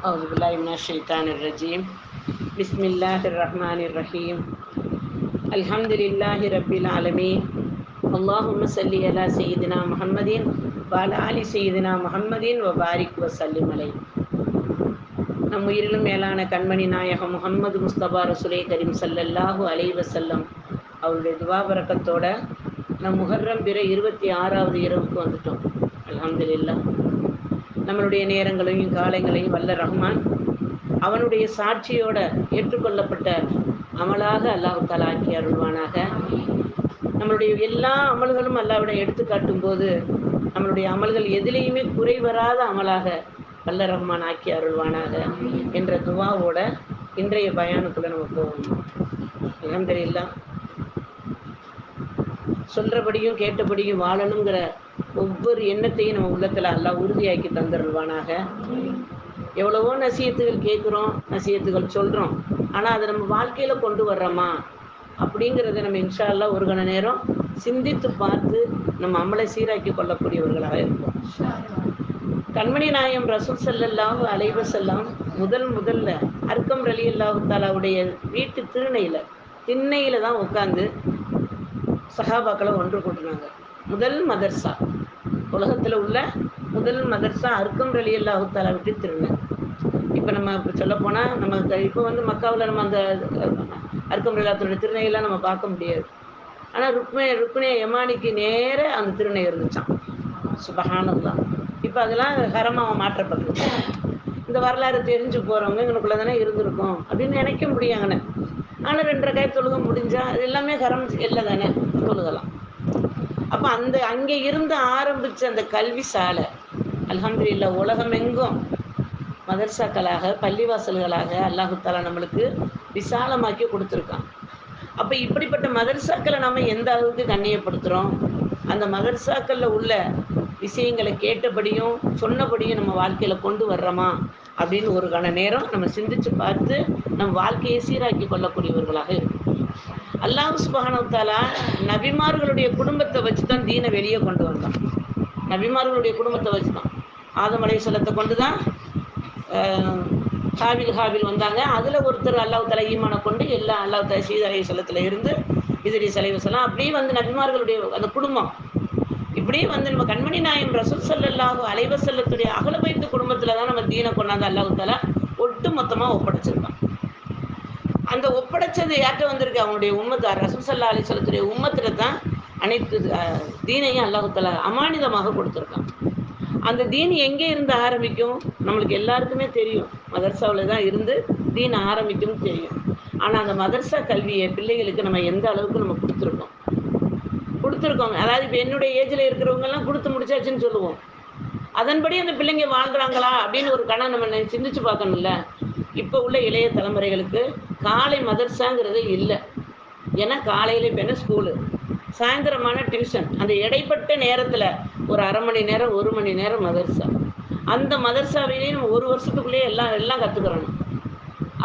أعوذ بالله من الشيطان الرجيم بسم الله الرحمن الرحيم الحمد لله رب العالمين اللهم صل على سيدنا محمد وعلى آل سيدنا محمد وبارك وسلم عليه நம் உயிரிலும் மேலான கண்மணி நாயகம் முகமது முஸ்தபா ரசுலை கரீம் சல்லல்லாஹு அலைஹி வஸல்லம் அவருடைய துவா பரக்கத்தோட நம் முஹர்ரம் பிற இருபத்தி ஆறாவது இரவுக்கு வந்துட்டோம் அல்ஹம்துலில்லாஹ் நம்மளுடைய நேரங்களையும் காலங்களையும் வல்ல ரஹ்மான் அவனுடைய சாட்சியோட ஏற்றுக்கொள்ளப்பட்ட அமலாக அல்லாஹு தாலா ஆக்கி அருள்வானாக. நம்மளுடைய எல்லா அமல்களும் அல்லாவிட எடுத்து காட்டும் போது நம்மளுடைய அமல்கள் எதிலேயுமே குறைவராத அமலாக வல்ல ரஹ்மான் ஆக்கி அருள்வானாக என்ற துவாவோட இன்றைய பயானுக்குள்ள நம்ம போவோம். தெரியல சொல்றபடியும் கேட்டபடியும் வாழணுங்கிற ஒவ்வொரு எண்ணத்தையும் நம்ம உள்ளத்துல எல்லாம் உறுதியாக்கி தந்துடுவானாக. எவ்வளவோ நசியத்துகள் கேட்குறோம் நசியத்துகள் சொல்றோம். ஆனா அதை நம்ம வாழ்க்கையில கொண்டு வர்றோமா? அப்படிங்கிறத நம்ம இன்ஷா ஒரு கண நேரம் சிந்தித்து பார்த்து நம்ம அமலை சீராக்கி கொள்ளக்கூடியவர்களாக இருப்போம். கண்மணி நாயம் ரசூல் செல்லல்லாஹு அலைவ செல்லாம் முதல் முதல்ல அர்க்கம் ரலி அல்லாஹு தாலாவுடைய வீட்டு திருநையில திண்ணையில தான் உட்காந்து சஹாபாக்களை ஒன்று கூட்டினாங்க. முதல் மதர்சா. உலகத்துல உள்ள முதல் மதர்சா அருக்கம் ரலி அல்லாஹு விட்டு திருநை இப்போ நம்ம இப்போ சொல்ல போனா நம்ம இப்போ வந்து மக்காவில் நம்ம அந்த அருக்கம் ரலியாத்தோட திருநையெல்லாம் நம்ம பார்க்க முடியாது. ஆனா ருக்மே ருக்மிணி யமானிக்கு நேர அந்த திருநை இருந்துச்சான் சுபஹானல்லாம் இப்போ அதெல்லாம் ஹரமாக மாற்றப்பட்டிருக்கு இந்த வரலாறு தெரிஞ்சு போகிறவங்க எங்களுக்குள்ள தானே இருந்திருக்கும் அப்படின்னு நினைக்க முடியாங்கன்னு ஆனால் ரெண்டரை கை தொழுக முடிஞ்சா அது எல்லாமே ஹரம் இல்லை தானே தொழுகலாம் அப்போ அந்த அங்கே இருந்து ஆரம்பித்த அந்த கல்வி சாலை அலமதுல்லா உலகமெங்கும் மதர்சாக்களாக பள்ளிவாசல்களாக அல்லாஹுத்தாலா நம்மளுக்கு விசாலமாக்கி கொடுத்துருக்கான். அப்போ இப்படிப்பட்ட மதர்சாக்களை நம்ம எந்த அளவுக்கு கண்ணியப்படுத்துகிறோம் அந்த மதர்சாக்களில் உள்ள விஷயங்களை கேட்டபடியும் சொன்னபடியும் நம்ம வாழ்க்கையில் கொண்டு வர்றோமா? அப்படின்னு ஒரு கண நேரம் நம்ம சிந்திச்சு பார்த்து நம் வாழ்க்கையை சீராக்கி கொள்ளக்கூடியவர்களாக இருக்கும் அல்லாஹ் சுபஹானவத்தாலா நபிமார்களுடைய குடும்பத்தை வச்சு தான் தீனை வெளியே கொண்டு வந்தான். நபிமார்களுடைய குடும்பத்தை வச்சு தான் ஆதம் அலைசலத்தை கொண்டு தான் ஹாவில் ஹாவில் வந்தாங்க. அதில் ஒருத்தர் அல்லாஹ் தலா ஈமான கொண்டு எல்லா அல்லாஹ் தலா சீத அலைசலத்தில் இருந்து இதரி சலைவசலாம் அப்படியே வந்து நபிமார்களுடைய அந்த குடும்பம் இப்படியே வந்து நம்ம கண்மணி நாயம் ரசூல் சல்லாஹூ அலைவசல்லத்துடைய அகல வைத்த குடும்பத்துல தான் நம்ம தீனை கொண்டாந்து அல்லாஹு தாலா ஒட்டு மொத்தமாக ஒப்படைச்சிருக்கான். அந்த ஒப்படைச்சது யார்கிட்ட வந்திருக்கு? அவனுடைய உம்மத்தார் ரசூல் சல்லா அலிசல்லத்துடைய உம்மத்துல தான் அனைத்து தீனையும் அல்லாஹு அமானிதமாக கொடுத்துருக்கான். அந்த தீன் எங்கே இருந்து ஆரம்பிக்கும்? நம்மளுக்கு எல்லாருக்குமே தெரியும். மதர்சாவில் தான் இருந்து தீன் ஆரம்பிக்கும் தெரியும். ஆனால் அந்த மதர்சா கல்வியை பிள்ளைகளுக்கு நம்ம எந்த அளவுக்கு நம்ம கொடுத்துருக்கோம்? கொடுத்துருக்கோங்க அதாவது இப்போ என்னுடைய ஏஜில் இருக்கிறவங்கெல்லாம் கொடுத்து முடிச்சாச்சுன்னு சொல்லுவோம். அதன்படி அந்த பிள்ளைங்க வாழ்கிறாங்களா அப்படின்னு ஒரு கணம் நம்ம சிந்திச்சு பார்க்கணும்ல. இப்போ உள்ள இளைய தலைமுறைகளுக்கு காலை மதர்சாங்கிறது இல்லை. ஏன்னா காலையில் இப்போ என்ன ஸ்கூலு சாயந்தரமான டியூஷன் அந்த இடைப்பட்ட நேரத்தில் ஒரு அரை மணி நேரம் ஒரு மணி நேரம் மதர்சா. அந்த மதர்சாவிலேயே நம்ம ஒரு வருஷத்துக்குள்ளேயே எல்லாம் எல்லாம் கற்றுக்கிறோம்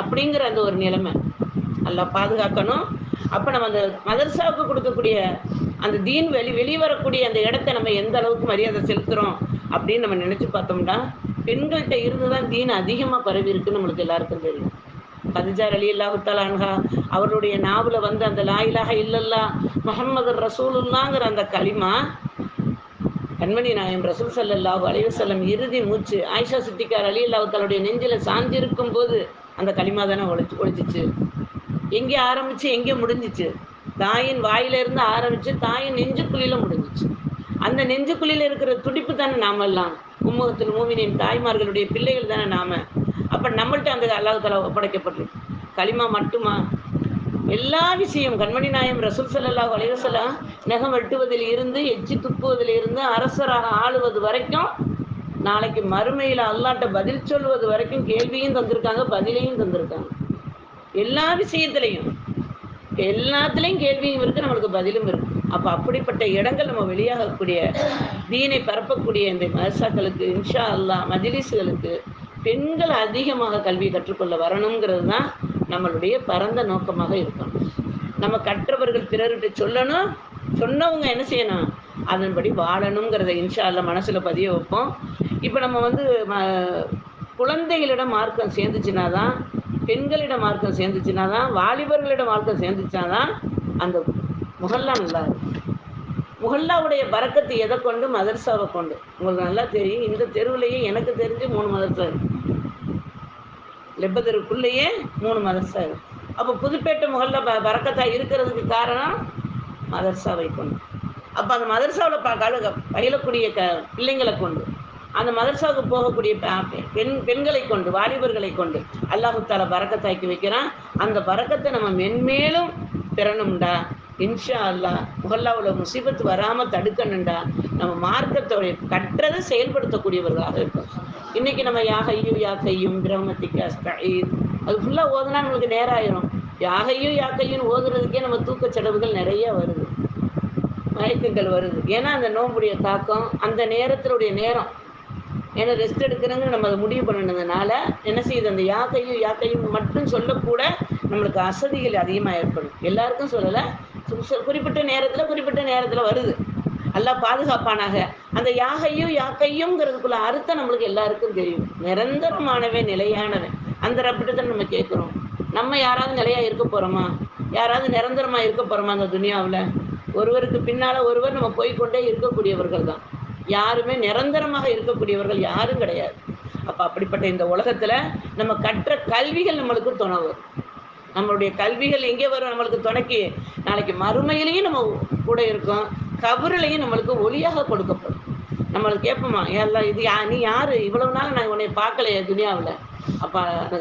அப்படிங்கிற அந்த ஒரு நிலைமை. நல்லா பாதுகாக்கணும். அப்போ நம்ம அந்த மதர்சாவுக்கு கொடுக்கக்கூடிய அந்த தீன் வெளி வெளிவரக்கூடிய அந்த இடத்த நம்ம எந்த அளவுக்கு மரியாதை செலுத்துகிறோம் அப்படின்னு நம்ம நினச்சி பார்த்தோம்னா பெண்கள்கிட்ட இருந்து தான் தீன் அதிகமாக பரவி இருக்குன்னு நம்மளுக்கு எல்லாருக்கும் தெரியும். கதிஜார் அலி அல்லாஹுத்தாலான்ஹா அவருடைய நாவல வந்து அந்த லாயிலாக இல்லல்லா முகமது ரசூலுல்லாங்கிற அந்த களிமா கண்மணி நாயம் ரசூல் சல்லாஹு அலைவசல்லம் இறுதி மூச்சு ஆயிஷா சித்திக்கார் அலி அல்லாஹுத்தாலுடைய நெஞ்சில் சாஞ்சிருக்கும் போது அந்த களிமா தானே ஒழிச்சு ஒழிச்சிச்சு எங்கே ஆரம்பிச்சு எங்கே முடிஞ்சிச்சு? தாயின் வாயில இருந்து ஆரம்பிச்சு தாயின் நெஞ்சுக்குழியில முடிஞ்சிச்சு. அந்த நெஞ்சுக்குழியில இருக்கிற துடிப்பு தானே நாம எல்லாம் உம்மகத்தில் மூமினின் தாய்மார்களுடைய பிள்ளைகள் தானே நாம? அப்போ நம்மள்ட்ட அந்த அல்லாஹு தலா ஒப்படைக்கப்பட்டிருக்கு களிமா மட்டுமா? எல்லா விஷயம் கண்மணி நாயம் ரசூல் சல்லாஹ் அலைவசலாம் நகம் வெட்டுவதில் இருந்து எச்சி துப்புவதில் இருந்து அரசராக ஆளுவது வரைக்கும் நாளைக்கு மறுமையில் அல்லாட்ட பதில் சொல்வது வரைக்கும் கேள்வியும் தந்திருக்காங்க பதிலையும் தந்திருக்காங்க. எல்லா விஷயத்திலையும் எல்லாத்துலேயும் கேள்வியும் இருக்குது நம்மளுக்கு பதிலும் இருக்குது அப்போ அப்படிப்பட்ட இடங்கள் நம்ம வெளியாகக்கூடிய தீனை பரப்பக்கூடிய இந்த மதசாக்களுக்கு இன்ஷா அல்லா மஜிலிஸுகளுக்கு பெண்கள் அதிகமாக கல்வி கற்றுக்கொள்ள வரணுங்கிறது தான் நம்மளுடைய பரந்த நோக்கமாக இருக்கணும் நம்ம கற்றவர்கள் பிறர்கிட்ட சொல்லணும் சொன்னவங்க என்ன செய்யணும்? அதன்படி வாழணுங்கிறத இன்ஷா அல்லா மனசில் பதிய வைப்போம். இப்போ நம்ம வந்து ம- குழந்தைகளிடம் மார்க்கம் சேர்ந்துச்சுனா தான் பெண்களிடம் மார்க்கம் சேர்ந்துச்சுனா தான் வாலிபர்களிடம் மார்க்கம் சேர்ந்துச்சுனா தான் அந்த முகல்லா நல்லா இருக்கும் முகல்லாவுடைய பறக்கத்து எதை கொண்டு? மதர்சாவை கொண்டு. உங்களுக்கு நல்லா தெரியும். இந்த தெருவுலேயே எனக்கு தெரிஞ்சு மூணு மதர்சா இருக்கு. லெப்பதெருக்குள்ளேயே மூணு மதர்சா இருக்கு. அப்போ புதுப்பேட்டை முகல்ல ப பறக்கத்தா இருக்கிறதுக்கு காரணம் மதர்சாவை கொண்டு. அப்போ அந்த மதர்சாவில் ப கழுக பயிலக்கூடிய க பிள்ளைங்களை கொண்டு. அந்த மதர்சாவுக்கு போகக்கூடிய பெண் பெண்களை கொண்டு வாலிபர்களை கொண்டு அல்லாஹு தாலா பறக்கத்தாக்கி வைக்கிறான். அந்த பறக்கத்தை நம்ம மென்மேலும் பெறணும்டா. இன்ஷா அல்லாஹ் முகல்லாவில் முசீபத்து வராமல் தடுக்கணுண்டா நம்ம மார்க்கத்தோடைய கற்றதை செயல்படுத்தக்கூடியவர்களாக இருக்கும். இன்னைக்கு நம்ம யாகையும் யாக்கையும் பிரம்மத்திக்கு அஸ்தஈர் அது ஃபுல்லாக ஓதுனா நம்மளுக்கு நேரம் ஆயிரும் யாகையும் யாக்கையும் ஓதுறதுக்கே நம்ம தூக்கச் செலவுகள் நிறைய வருது. மயக்கங்கள் வருது. ஏன்னா அந்த நோம்புடைய தாக்கம் அந்த நேரத்தினுடைய நேரம். ஏன்னா ரெஸ்ட் எடுக்கிறேங்க நம்ம அதை முடிவு பண்ணினதுனால என்ன செய்யுது? அந்த யாக்கையும் யாக்கையும் மட்டும் சொல்லக்கூட நம்மளுக்கு அசதிகள் அதிகமாக ஏற்படும். எல்லாருக்கும் சொல்லலை. குறிப்பிட்ட நேரத்தில் குறிப்பிட்ட நேரத்தில் வருது. எல்லாம் பாதுகாப்பானாக. அந்த யாகையும் யாக்கையும்ங்கிறதுக்குள்ள அர்த்தம் நம்மளுக்கு எல்லாருக்கும் தெரியும். நிரந்தரமானவன் நிலையானவன். அந்த ரப்பிட்டத்தை நம்ம கேட்குறோம். நம்ம யாராவது நிலையா இருக்க போறோமா? யாராவது நிரந்தரமா இருக்க போறோமா அந்த துனியாவில்? ஒருவருக்கு பின்னால ஒருவர் நம்ம போய்க்கொண்டே இருக்கக்கூடியவர்கள் தான். யாருமே நிரந்தரமாக இருக்கக்கூடியவர்கள் யாரும் கிடையாது. அப்போ அப்படிப்பட்ட இந்த உலகத்தில் நம்ம கற்ற கல்விகள் நம்மளுக்கு துணை வரும். நம்மளுடைய கல்விகள் எங்கே வரும்? நம்மளுக்கு துணைக்கு நாளைக்கு மறுமையிலையும் நம்ம கூட இருக்கோம். கபருலையும் நம்மளுக்கு ஒளியாக கொடுக்கப்படும். நம்மளுக்கு கேட்போமா எல்லாம் இது யா நீ யாரு? இவ்வளவு நாள் நான் உன்னை பார்க்கலையே துனியாவில். அப்போ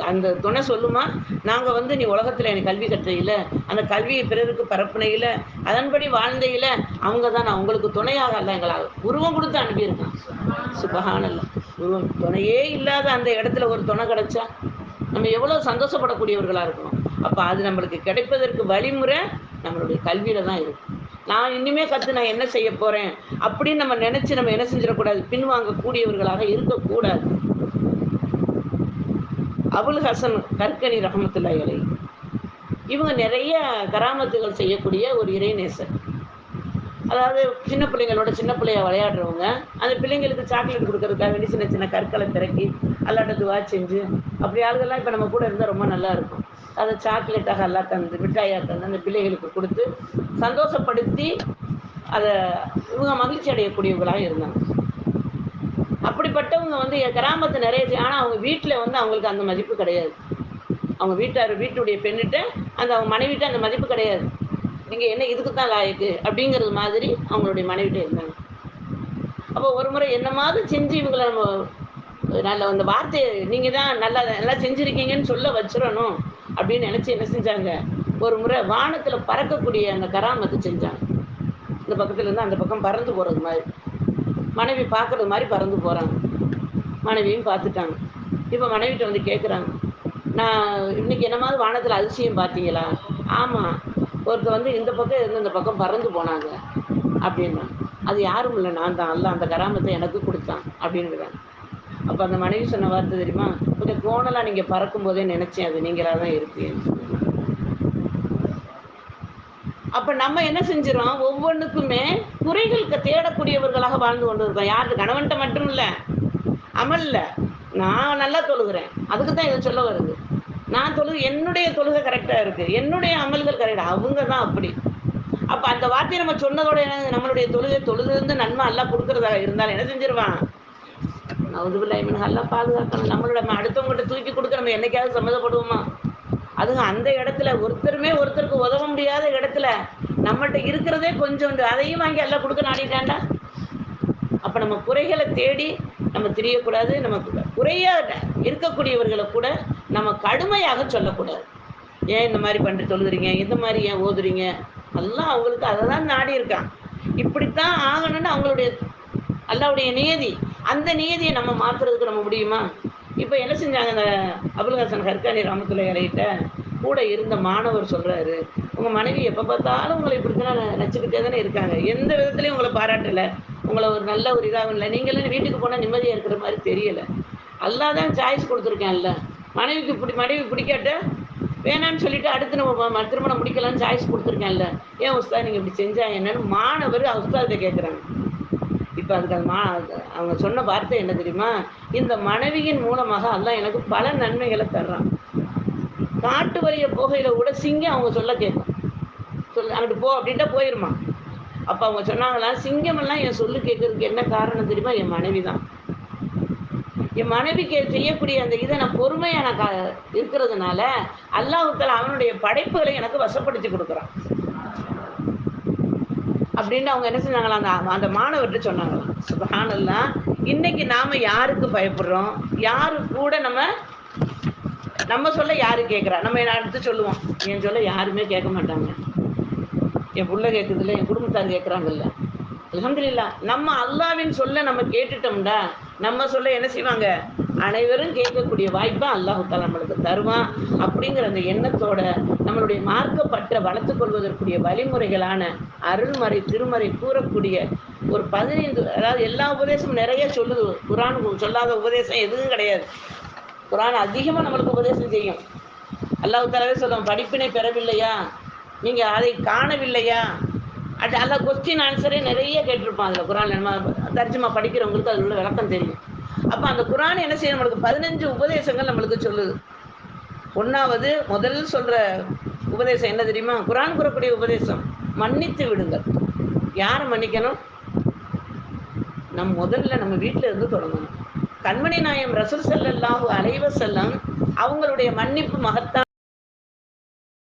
அந்த துணை சொல்லுமா நாங்கள் வந்து நீ உலகத்தில் எனக்கு கல்வி கற்றையில் அந்த கல்வியை பிறருக்கு பரப்புனையில் அதன்படி வாழ்ந்தையில் அவங்க தான் நான் உங்களுக்கு துணையாக அல்ல. எங்களை உருவம் கொடுத்து அனுப்பியிருக்கான். சுபகானல்ல உருவம். துணையே இல்லாத அந்த இடத்துல ஒரு துணை கிடைச்சா நம்ம எவ்வளோ சந்தோஷப்படக்கூடியவர்களாக இருக்கணும். அப்போ அது நம்மளுக்கு கிடைப்பதற்கு வழிமுறை நம்மளுடைய கல்வியில தான் இருக்கு. நான் இனிமே கற்று நான் என்ன செய்ய போறேன்? அப்படின்னு நம்ம நினைச்சு நம்ம என்ன செஞ்சிடக்கூடாது? பின்வாங்கக்கூடியவர்களாக இருக்கக்கூடாது. அபுல் ஹசன் கற்கனி ரஹமத்துல்லா இலை இவங்க நிறைய கராமத்துகள் செய்யக்கூடிய ஒரு இறைநேசர். அதாவது சின்ன பிள்ளைங்களோட சின்ன பிள்ளைய விளையாடுறவங்க அந்த பிள்ளைங்களுக்கு சாக்லேட் கொடுக்கறதுக்காக வேண்டி சின்ன சின்ன கற்களை திறக்கி அல்லாட்ட துவா செஞ்சு அப்படி ஆளுகள்லாம் இப்போ நம்ம கூட இருந்தால் ரொம்ப நல்லா இருக்கும். அதை சாக்லேட்டாக எல்லாம் தந்து மிட்டாயாக தந்து அந்த பிள்ளைகளுக்கு கொடுத்து சந்தோஷப்படுத்தி அதை இவங்க மகிழ்ச்சி அடையக்கூடியவங்களாக இருந்தாங்க. அப்படிப்பட்டவங்க வந்து என் கிராமத்து நிறைய ஆனால் அவங்க வீட்டில் வந்து அவங்களுக்கு அந்த மதிப்பு கிடையாது. அவங்க வீட்டார் வீட்டுடைய பெண்ணிட்ட அந்த அவங்க மனைவிட்ட அந்த மதிப்பு கிடையாது. நீங்கள் என்ன இதுக்கு தான் லாயக்கு அப்படிங்கிறது மாதிரி அவங்களுடைய மனைவிட்ட இருந்தாங்க. அப்போ ஒரு முறை என்ன மாதிரி செஞ்சு இவங்களை நம்ம நல்ல அந்த வார்த்தையை நீங்கள் தான் நல்லா நல்லா செஞ்சுருக்கீங்கன்னு சொல்ல வச்சிடணும். அப்படின்னு நினைச்சு என்ன செஞ்சாங்க? ஒரு முறை வானத்துல பறக்கக்கூடிய அந்த கராமத்தை செஞ்சாங்க. இந்த பக்கத்துல இருந்து அந்த பக்கம் பறந்து போறது மாதிரி. மனைவி பார்க்கறது மாதிரி பறந்து போறாங்க. மனைவியும் பார்த்துட்டாங்க. இப்போ மனைவிட்ட வந்து கேட்குறாங்க நான் இன்னைக்கு என்ன மாதிரி வானத்தில் அதிசயம் பார்த்தீங்களா? ஆமாம் ஒருத்தர் வந்து இந்த பக்கம் இருந்து இந்த பக்கம் பறந்து போனாங்க அப்படின்னா அது யாரும் இல்லை நான் தான். அல்ல அந்த கராமத்தை எனக்கு கொடுத்தான் அப்படின்னுறாங்க. அப்போ அந்த மனைவி சொன்ன வார்த்தை தெரியுமா? கொஞ்சம் கோணலாக நீங்கள் பறக்கும் போதே நினைச்சேன் அது நீங்களாக தான் இருப்பீங்க. அப்ப நம்ம என்ன செஞ்சிடும் ஒவ்வொன்றுக்குமே குறைகளுக்கு தேடக்கூடியவர்களாக வாழ்ந்து கொண்டு இருக்கோம் யாருக்கு? கணவன்கிட்ட மட்டும் இல்ல. அமல்ல. நான் நல்லா தொழுகிறேன். அதுக்கு தான் இதை சொல்ல வருது. நான் தொழுகு என்னுடைய தொழுகை கரெக்டா இருக்கு. என்னுடைய அமல்கள் கரெக்டா அவங்க தான் அப்படி. அப்ப அந்த வார்த்தையை நம்ம சொன்னதோட என்ன நம்மளுடைய தொழுகை தொழுது நன்மை எல்லாம் கொடுக்கறதாக இருந்தாலும் என்ன செஞ்சிருவான்? நவுதுபில்லா இவனுக்கு எல்லாம் பாதுகாக்கணும் நம்மளோட நம்ம அடுத்தவங்ககிட்ட தூக்கி கொடுக்க நம்ம என்னைக்காவது சம்மதப்படுவோமா? அதுங்க அந்த இடத்துல ஒருத்தருமே ஒருத்தருக்கு உதவ முடியாத இடத்துல நம்மகிட்ட இருக்கிறதே கொஞ்சோண்டு அதையும் வாங்கி எல்லாம் கொடுக்க நாடிட்டாண்டா அப்ப நம்ம குறைகளை தேடி நம்ம தெரியக்கூடாது. நம்ம குறையா இருக்கக்கூடியவர்களை கூட நம்ம கடுமையாக சொல்லக்கூடாது. ஏன் இந்த மாதிரி பண்ணிட்டு சொல்லுறீங்க இந்த மாதிரி ஏன் ஓதுறீங்க? எல்லாம் அவங்களுக்கு அதை தான் நாடி இருக்கான் இப்படித்தான் ஆகணும்னு அவங்களுடைய அல்லாவுடைய நியதி. அந்த நீதியை நம்ம மாற்றுறதுக்கு நம்ம முடியுமா? இப்போ என்ன செஞ்சாங்க அந்த அபுல் ஹசன் ஹர்கானி ராமத்துலை இலையிட்ட கூட இருந்த மாணவர் சொல்றாரு உங்க மனைவி எப்போ பார்த்தாலும் உங்களை இப்படித்தான் நச்சுக்கிட்டே தானே இருக்காங்க. எந்த விதத்துலையும் உங்களை பாராட்டலை. உங்களை ஒரு நல்ல ஒரு இதாகவும் இல்லை. நீங்களும் வீட்டுக்கு போனால் நிம்மதியாக இருக்கிற மாதிரி தெரியலை. அல்லா தான் சாய்ஸ் கொடுத்துருக்கேன்ல. மனைவிக்கு பிடி மனைவி பிடிக்காட்ட? வேணான்னு சொல்லிட்டு அடுத்து நம்ம ம- திருமணம் முடிக்கலாம்னு சாய்ஸ் கொடுத்துருக்கேன்ல. ஏன் உஸ்தா நீங்கள் இப்படி செஞ்சா என்னன்னு மாணவர் உஸ்தாத்தை கேட்குறாங்க இப்போ அதுக்கு அது மா அவங்க சொன்ன வார்த்தை என்ன தெரியுமா? இந்த மனைவியின் மூலமாக அல்லாஹ் எனக்கு பல நன்மைகளை தர்றான். காட்டு வழிய போகையில் கூட சிங்கம் அவங்க சொல்ல கேட்கும். சொல்ல அங்கிட்டு போ அப்படின்ட்டா போயிருமா? அப்போ அவங்க சொன்னாங்களாம் சிங்கமெல்லாம் என் சொல்லு கேட்கறதுக்கு என்ன காரணம் தெரியுமா? என் மனைவி தான் என் மனைவிக்கு செய்யக்கூடிய அந்த இதை நான் பொறுமையாக நான் கா- இருக்கிறதுனால அல்லாவுக்கள் அவனுடைய படைப்புகளை எனக்கு வசப்படுத்தி கொடுக்குறான். அப்படின்னு அவங்க என்ன செஞ்சாங்களா அந்த அந்த மாணவர்கிட்ட சொன்னாங்களாம் சுபஹானல்லாஹ் இன்னைக்கு நாம யாருக்கு பயப்படுறோம்? யாரு கூட நம்ம நம்ம சொல்ல யாரு கேட்குறா நம்ம அடுத்து சொல்லுவோம். என் சொல்ல யாருமே கேட்க மாட்டாங்க. என் புள்ள கேட்குறதில்ல என் குடும்பத்தார் கேட்குறாங்கல்ல அலமதுல்லா நம்ம அல்லாவின் சொல்ல நம்ம கேட்டுட்டோம்டா. நம்ம சொல்ல என்ன செய்வாங்க? அனைவரும் கேட்கக்கூடிய வாய்ப்பை அல்லாஹு நம்மளுக்கு தருவான் அப்படிங்கிற அந்த எண்ணத்தோட நம்மளுடைய மார்க்கப்பற்ற வளர்த்து கொள்வதற்குரிய வழிமுறைகளான அருள்மறை திருமறை கூறக்கூடிய ஒரு பதினைந்து அதாவது எல்லா உபதேசமும் நிறைய சொல்லுது. குரான் சொல்லாத உபதேசம் எதுவும் கிடையாது. குரான் அதிகமாக நம்மளுக்கு உபதேசம் செய்யும். அல்லாஹு தலவே சொல்லுவோம் படிப்பினை பெறவில்லையா? நீங்கள் அதை காணவில்லையா? அது அல்ல கொஸ்டின் ஆன்சரே நிறைய கேட்டிருப்பான் அதில். குரான் நம்ம தர்ஜுமா படிக்கிறவங்களுக்கு அதில் உள்ள விளக்கம் தெரியும். அப்ப அந்த குரான் என்ன செய்யும்? நம்மளுக்கு பதினஞ்சு உபதேசங்கள் நம்மளுக்கு சொல்லுது. ஒன்னாவது முதல் சொல்ற உபதேசம் என்ன தெரியுமா? குரான் கூறக்கூடிய உபதேசம் மன்னித்து விடுங்கள். யாரை மன்னிக்கணும்? நம் முதல்ல நம்ம வீட்டில இருந்து தொடங்கணும். கண்மணி நாயம் ரசூல் ஸல்லல்லாஹு அலைவ செல்லம் அவங்களுடைய மன்னிப்பு மகத்தா